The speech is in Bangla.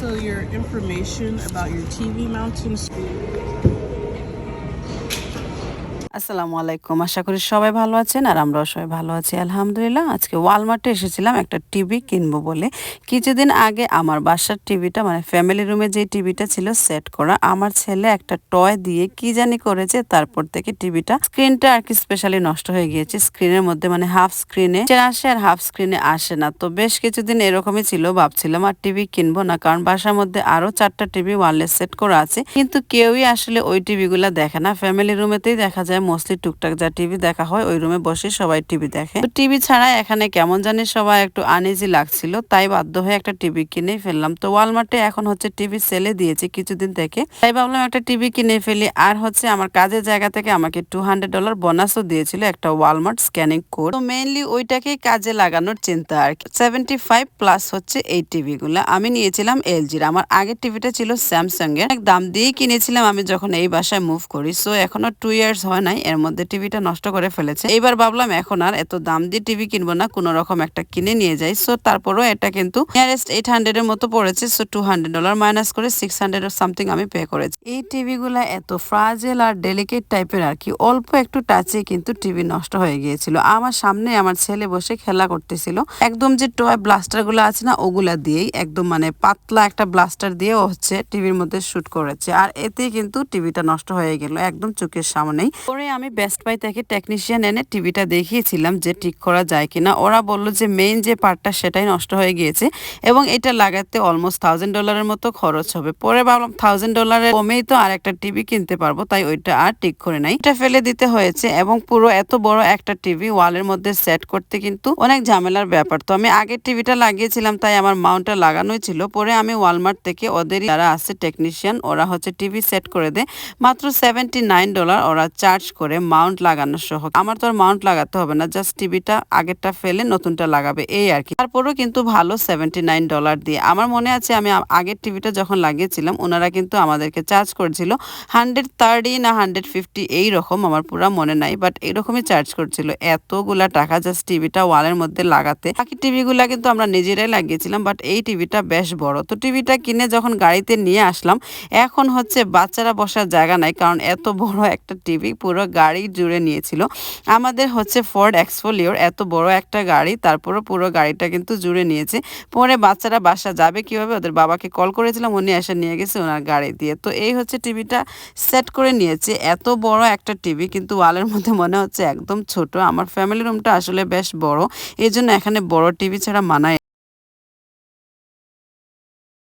So your information about your TV mounting আসসালামু আলাইকুম। আশা করি সবাই ভালো আছেন আর আমরাও সবাই ভালো আছি। আলহামদুলিল্লাহ, আজকে ওয়ালমার্টে এসেছিলাম একটা টিভি কিনবো বলে। কিছুদিন আগে আমার বাসার টিভিটা মানে ফ্যামিলি রুমে যে টিভিটা ছিল সেট করা, আমার ছেলে একটা টয় দিয়ে কি জানি করেছে, তারপর থেকে টিভিটা স্ক্রিনটা আর কি স্পেশালি নষ্ট হয়ে গিয়েছে। স্ক্রিনের মধ্যে মানে হাফ স্ক্রিনে আসে আর হাফ স্ক্রিনে আসে না। তো বেশ কিছুদিন এরকমই ছিল, ভাবছিলাম আর টিভি কিনবো না, কারণ বাসার মধ্যে আরও চারটা টিভি ওয়ারলেস সেট করা আছে। কিন্তু কেউই আসলে ওই টিভিগুলা দেখে না। ফ্যামিলি রুমেতেই দেখা যায় মোস্টলি টুকটাক যা টিভি দেখা হয়, ওই রুমে বসে সবাই টিভি দেখে। তো টিভি ছাড়া এখানে কেমন জানি সবাই একটু আনইজি লাগছিল, তাই বাধ্য হয়ে একটা টিভি কিনে ফেললাম। তো ওয়ালমার্টে এখন হচ্ছে টিভি সেলে দিয়েছে কিছুদিন থেকে। তাই ভাবলাম একটা টিভি কিনে ফেলি। আর হচ্ছে আমার কাজের জায়গা থেকে আমাকে টু হান্ড্রেড ডলার বোনাসও দিয়েছিল একটা ওয়ালমার্ট স্ক্যানিং কোড তো মেইনলি ওইটাকেই কাজে লাগানোর চিন্তা আর কি। সেভেন্টি ফাইভ প্লাস হচ্ছে এই টিভি গুলা আমি নিয়েছিলাম এলজির আমার আগের টিভিটা ছিল স্যামসাং এর দাম দিয়ে কিনেছিলাম আমি যখন এই বাসায় মুভ করি। সো এখনও টু ইয়ার্স হয় নাই, এর মধ্যে টিভিটা নষ্ট করে ফেলেছে। এবার ভাবলাম, এখন আর এত দাম দিয়ে টিভি কিনবো না, কোন রকম একটা কিনে নিয়ে যাই। সো তারপরও এটা কিন্তু নিয়ারেস্ট এইট হান্ড্রেড এর মতো পড়েছে so two hundred dollar minus করে সিক্স হান্ড্রেড সামথিং আমি পে করেছি। এই টিভি গুলা এত ফ্রাজেল আর ডেলিকেট টাইপের আর কি, অল্প একটু টাচে কিন্তু টিভি নষ্ট হয়ে গিয়েছিল। আমার সামনে আমার ছেলে বসে খেলা করতেছিল। একদম যে টয় ব্লাস্টারগুলো আছে না, ওগুলা দিয়েই একদম মানে পাতলা একটা ব্লাস্টার দিয়ে হচ্ছে টিভির মধ্যে শুট করেছে। আর এতে কিন্তু টিভিটা নষ্ট হয়ে গেল, একদম চোখের সামনেই। পরে আমি বেস্ট বাই থেকে টেকনিশিয়ান এনে টিভিটা দেখিয়েছিলাম যে ঠিক করা যায় কিনা। ওরা বলল যে মেইন যে পার্টটা সেটাই নষ্ট হয়ে গিয়েছে এবং এটা লাগাতে অলমোস্ট থাউজেন্ড ডলারের মতো খরচ হবে। পরে ভাবলাম থাউজেন্ড ডলারের কমেই তো আর একটা টিভি কিনতে পারব, তাই ওইটা আর ঠিক করে নাই। এটা ফেলে দিতে হয়েছে এবং পুরো এত বড় একটা টিভি ওয়ালের মধ্যে সেট করতে কিন্তু অনেক ঝামেলার ব্যাপার। তো আমি আগের টিভিটা লাগিয়েছিলাম, তাই আমার মাউন্টটা লাগানোই ছিল। পরে আমি ওয়ালমার্ট থেকে ওদের যারা আছে টেকনিশিয়ান ওরা হচ্ছে টিভি সেট করে দেয়। মাত্র সেভেন্টি নাইন ডলার ওরা চার্জ করে মাউন্ট লাগানো সহ। আমার তো আর মাউন্ট লাগাতে হবে না জাস্ট টিভিটা আগেরটা ফেলে নতুনটা লাগাবে, এই আর কি। তারপরও কিন্তু ভালো সেভেন্টি নাইন ডলার দিয়ে। আমার মনে আছে আমি আগের টিভিটা যখন লাগিয়েছিলাম, ওনারা কিন্তু আমাদেরকে চার্জ করেছিল হান্ড্রেড থার্টি না হান্ড্রেড ফিফটি এই রকম আমার পুরো মনে নাই বাট এরকমই চার্জ করছিল। এতগুলা টাকা জাস্ট টিভিটা ওয়ালের মধ্যে লাগাতে। বাকি টিভিগুলা কিন্তু আমরা নিজেরাই লাগিয়েছিলাম বাট এই টিভিটা বেশ বড়। তো টিভিটা কিনে যখন গাড়িতে নিয়ে আসলাম, এখন হচ্ছে বাচ্চারা বসার জায়গা নাই, কারণ এত বড় একটা টিভি পুরো গাড়ি জুড়ে নিয়েছিল। আমাদের হচ্ছে ফোর্ড এক্সফোলিওর এত বড় একটা গাড়ি তারপরে পুরো গাড়িটা কিন্তু জুড়ে নিয়েছে। পরে বাচ্চারা বাসা যাবে কীভাবে? ওদের বাবাকে কল করেছিলাম, উনি এসে নিয়ে গেছে ওনার গাড়ি দিয়ে। তো এই হচ্ছে টিভিটা সেট করে নিয়েছে। এত বড় একটা টিভি, কিন্তু ওয়ালের মধ্যে মনে হচ্ছে একদম ছোট। আমার ফ্যামিলি রুমটা আসলে বেশ বড়। এই জন্য এখানে বড় টিভি ছাড়া মানায়